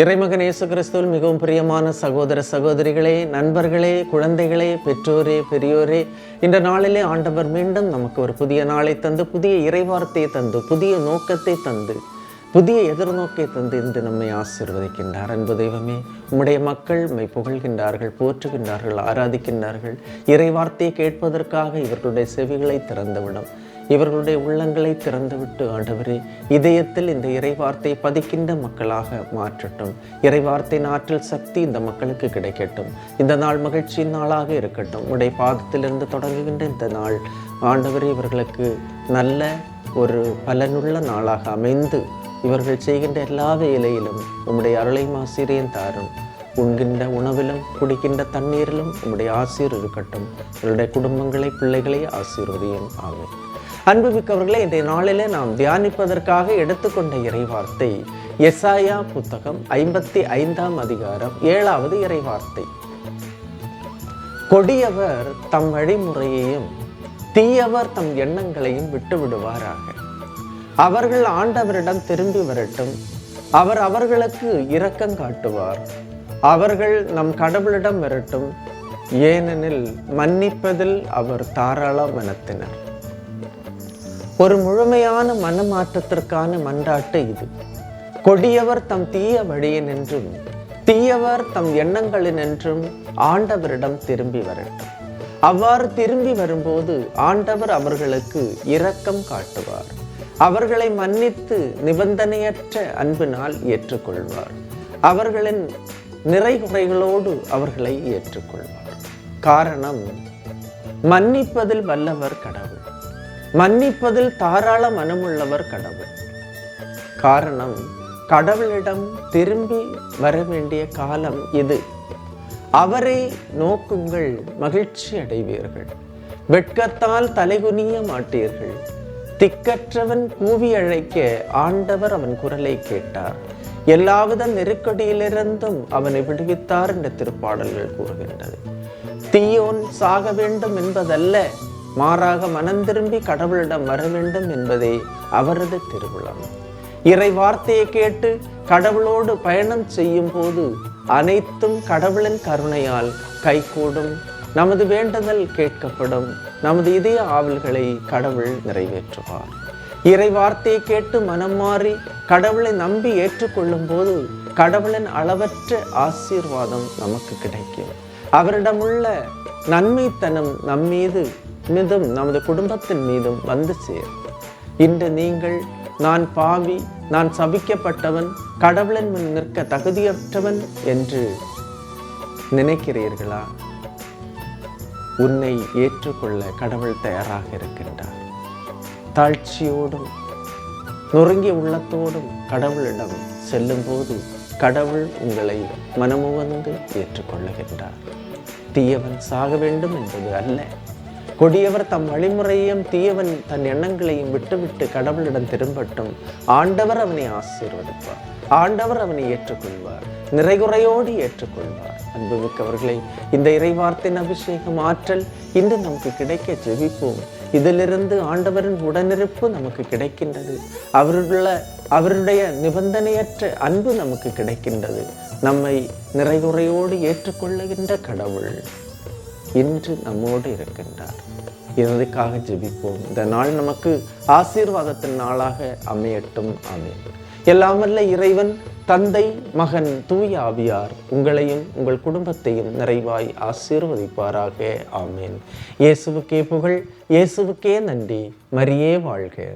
இறைமகன் இயேசு கிறிஸ்துவில் மிகவும் பிரியமான சகோதர சகோதரிகளே நண்பர்களே குழந்தைகளே பெற்றோரே பெரியோரே இந்த நாளிலே ஆண்டவர் மீண்டும் நமக்கு ஒரு புதிய நாளை தந்து புதிய இறைவார்த்தையை தந்து புதிய நோக்கத்தை தந்து புதிய எதிர்நோக்கை தந்து இன்று நம்மை ஆசிர்வதிக்கின்றார். அன்பு தெய்வமே உம்முடைய மக்கள் மை புகழ்கின்றார்கள் போற்றுகின்றார்கள் ஆராதிக்கின்றார்கள். இறைவார்த்தையை கேட்பதற்காக இவர்களுடைய செவிகளை திறந்துவிடும். இவர்களுடைய உள்ளங்களை திறந்துவிட்டு ஆண்டவரே இதயத்தில் இந்த இறைவார்த்தை பதிக்கின்ற மக்களாக மாற்றட்டும். இறைவார்த்தையின் ஆற்றல் சக்தி இந்த மக்களுக்கு கிடைக்கட்டும். இந்த நாள் மகிழ்ச்சியின் நாளாக இருக்கட்டும். உடைய பாதத்திலிருந்து தொடங்குகின்ற இந்த நாள் ஆண்டவரே இவர்களுக்கு நல்ல ஒரு பலனுள்ள நாளாக அமைந்து இவர்கள் செய்கின்ற எல்லா வேலையிலும் உம்முடைய அருளை ஆசிரியம் தாரும். உண்கின்ற உணவிலும் குடிக்கின்ற தண்ணீரிலும் உம்முடைய ஆசீர் இருக்கட்டும். இவருடைய குடும்பங்களை பிள்ளைகளை ஆசீர்வதியும். ஆகும் அன்புமிக்கவர்களே இன்றைய நாளிலே நாம் தியானிப்பதற்காக எடுத்துக்கொண்ட இறைவார்த்தை எசாயா புத்தகம் ஐம்பத்தி ஐந்தாம் அதிகாரம் ஏழாவது இறைவார்த்தை. கொடியவர் தம் வழிமுறையையும் தீயவர் தம் எண்ணங்களையும் விட்டு விடுவாராக. அவர்கள் ஆண்டவரிடம் திரும்பி வரட்டும். அவர் அவர்களுக்கு இரக்கம் காட்டுவார். அவர்கள் நம் கடவுளிடம் வரட்டும். ஏனெனில் மன்னிப்பதில் அவர் தாராள மனத்தினர் ஒரு முழுமையான மனமாற்றத்திற்கான மன்றாட்டு இது. கொடியவர் தம் தீய வழியினின்றும் தீயவர் தம் எண்ணங்களினின்றும் ஆண்டவரிடம் திரும்பி வரட்டும். அவ்வாறு திரும்பி வரும்போது ஆண்டவர் அவர்களுக்கு இரக்கம் காட்டுவார். அவர்களை மன்னித்து நிபந்தனையற்ற அன்பினால் ஏற்றுக்கொள்வார். அவர்களின் நிறைகுறைகளோடு அவர்களை ஏற்றுக்கொள்வார். காரணம் மன்னிப்பதில் வல்லவர் கடவுள். மன்னிப்பதில் தாராள மனமுள்ளவர் கடவுள். காரணம் கடவுளிடம் திரும்பி வர வேண்டிய காலம் இது. அவரை நோக்குங்கள் மகிழ்ச்சி அடைவீர்கள். வெட்கத்தால் தலைகுனிய மாட்டீர்கள். திக்கற்றவன் கூவி அழைக்க ஆண்டவர் அவன் குரலை கேட்டார். எல்லாவித நெருக்கடியிலிருந்தும் அவனை விடுவித்தார் என்ற திருப்பாடல்கள் கூறுகின்றது தீயோன் சாக வேண்டும் என்பதல்ல மாறாக மனம் திரும்பி கடவுளிடம் வர வேண்டும் என்பதே அவரது திருவிழம் இறை வார்த்தையை கேட்டு கடவுளோடு பயணம் செய்யும் போது அனைத்தும் கடவுளின் கருணையால் கைகூடும். நமது வேண்டுதல் கேட்கப்படும். நமது இதய ஆவல்களை கடவுள் நிறைவேற்றுவார். இறை வார்த்தையை கேட்டு மனம் மாறி கடவுளை நம்பி ஏற்றுக்கொள்ளும் போது கடவுளின் அளவற்ற ஆசீர்வாதம் நமக்கு கிடைக்கும். அவரிடமுள்ள நன்மைத்தனம் நம்மீது மீதும் நமது குடும்பத்தின் மீதும் வந்து சேரும். இன்று நீங்கள் நான் பாவி நான் சபிக்கப்பட்டவன் கடவுளின் முன் நிற்க தகுதியற்றவன் என்று நினைக்கிறீர்களா? உன்னை ஏற்றுக்கொள்ள கடவுள் தயாராக இருக்கின்றார். தாழ்ச்சியோடும் நொறுங்கிய உள்ளத்தோடும் கடவுளிடம் செல்லும்போது கடவுள் உங்களை மனமுவந்து ஏற்றுக்கொள்ளுகின்றார். தீயவன் சாக வேண்டும் என்பது அல்ல. கொடியவர் தம் வழிமுறையையும் தீயவன் தன் எண்ணங்களையும் விட்டுவிட்டு கடவுளிடம் திரும்பட்டும். ஆண்டவர் அவனை ஆசீர்வதிப்பார். ஆண்டவர் அவனை ஏற்றுக்கொள்வார். நிறைகுறையோடு ஏற்றுக்கொள்வார். அன்புமிக்கவர்களை இந்த இறைவார்த்தையின் அபிஷேகம் ஆற்றல் இன்று நமக்கு கிடைக்க ஜெபிப்போம் இதிலிருந்து ஆண்டவரின் உடனிருப்பு நமக்கு கிடைக்கின்றது. அவருள்ள அவருடைய நிபந்தனையற்ற அன்பு நமக்கு கிடைக்கின்றது. நம்மை நிறைகுறையோடு ஏற்றுக்கொள்ளுகின்ற கடவுள். இன்று நம்மோடு இருக்கின்றார். இதற்காக ஜெபிப்போம். இந்த நாள் நமக்கு ஆசீர்வாதத்தின் நாளாக அமையட்டும். அமையும் எல்லாமல்ல இறைவன் தந்தை மகன் தூய் ஆவியார் உங்களையும் உங்கள் குடும்பத்தையும் நிறைவாய் ஆசீர்வதிப்பாராக. ஆமேன். இயேசுவுக்கே புகழ் இயேசுவுக்கே நன்றி. மரியே வாழ்க.